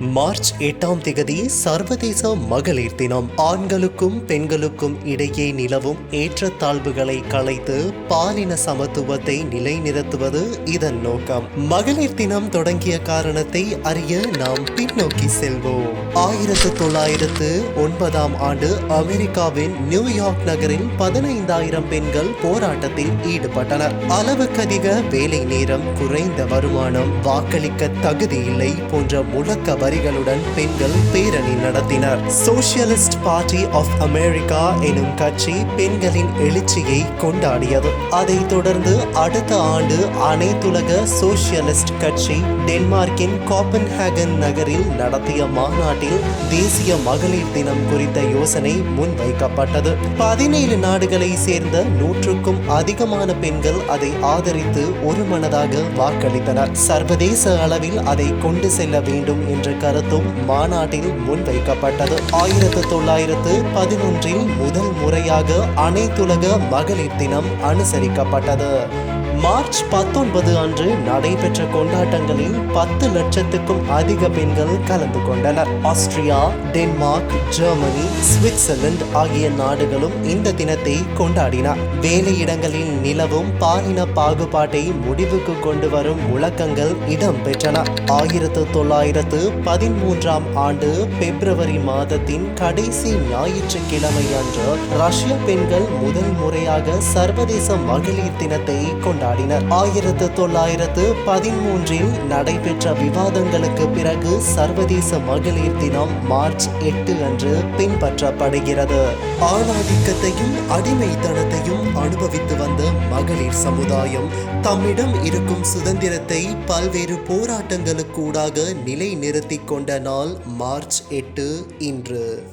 March எட்டாம் திகதி சர்வதேச மகளிர் தினம். ஆண்களுக்கும் பெண்களுக்கும் இடையே நிலவும் ஏற்றத்தாழ்வுகளை களைத்து பாலின சமத்துவத்தை நிலைநிறுத்துவது இதன் நோக்கம். மகளிர் தினம் தொடங்கிய காரணத்தை அறிய நாம் பின்னோக்கி செல்வோம். ஆயிரத்து தொள்ளாயிரத்து ஒன்பதாம் ஆண்டு அமெரிக்காவின் நியூயார்க் நகரில் பதினைந்தாயிரம் பெண்கள் போராட்டத்தில் ஈடுபட்டனர். அளவுக்கதிக வேலை நேரம் குறைந்த வருமானம் வாக்களிக்க தகுதி இல்லை போன்ற முழக்க வரிகளுடன் பெண்கள் பேரணி நடத்தினர். சோசியலிஸ்ட் பார்ட்டி ஆஃப் அமெரிக்கா எனும் கட்சி பெண்களின் எழுச்சியை கொண்டாடியது. அதைத் தொடர்ந்து அடுத்த ஆண்டு அனைத்துலக சோசியலிஸ்ட் கட்சி டென்மார்க்கின் காப்பன்ஹேகன் நகரில் நடத்திய மாநாட்டில் தேசிய மகளிர் தினம் குறித்த யோசனை முன்வைக்கப்பட்டது. பதினேழு நாடுகளை சேர்ந்த நூற்றுக்கும் அதிகமான பெண்கள் அதை ஆதரித்து ஒருமனதாக வாக்களித்தனர். சர்வதேச அளவில் அதை கொண்டு செல்ல வேண்டும் என்ற கருத்தும் மாநாட்டில் முன்வைக்கப்பட்டது. ஆயிரத்து தொள்ளாயிரத்து பதினொன்றில் முதல் முறையாக அனைத்துலக மகளிர் தினம் அனுசரிக்கப்பட்டது. மார்ச் பத்தொன்பது அன்று நடைபெற்ற கொண்டாட்டங்களில் பத்து லட்சத்துக்கும் அதிக பெண்கள் கலந்து கொண்டனர். ஆஸ்திரியா டென்மார்க் ஜெர்மனி சுவிட்சர்லாந்து ஆகிய நாடுகளும் இந்த தினத்தை கொண்டாடின. வேலையிடங்களில் நிலவும் பாலின பாகுபாட்டை முடிவுக்கு கொண்டு வரும் முழக்கங்கள் இடம்பெற்றன. ஆயிரத்து தொள்ளாயிரத்து பதிமூன்றாம் ஆண்டு பிப்ரவரி மாதத்தின் கடைசி ஞாயிற்றுக்கிழமை அன்று ரஷ்ய பெண்கள் முதல் முறையாக சர்வதேச மகளிர் தினத்தை கொண்டாடினர். ஆயிரத்து தொள்ளாயிரத்து பதிமூன்றில் நடைபெற்ற விவாதங்களுக்கு பிறகு சர்வதேச மகளிர் தினம் மார்ச் எட்டு அன்று பின்பற்றப்படுகிறது. ஆணாதிக்கத்தையும் அடிமைத்தனத்தையும் அனுபவித்து வந்த மகளிர் சமுதாயம் தம்மிடம் இருக்கும் சுதந்திரத்தை பல்வேறு போராட்டங்களுக்கூடாக நிலைநிறுத்திக் கொண்ட நாள் மார்ச் எட்டு இன்று.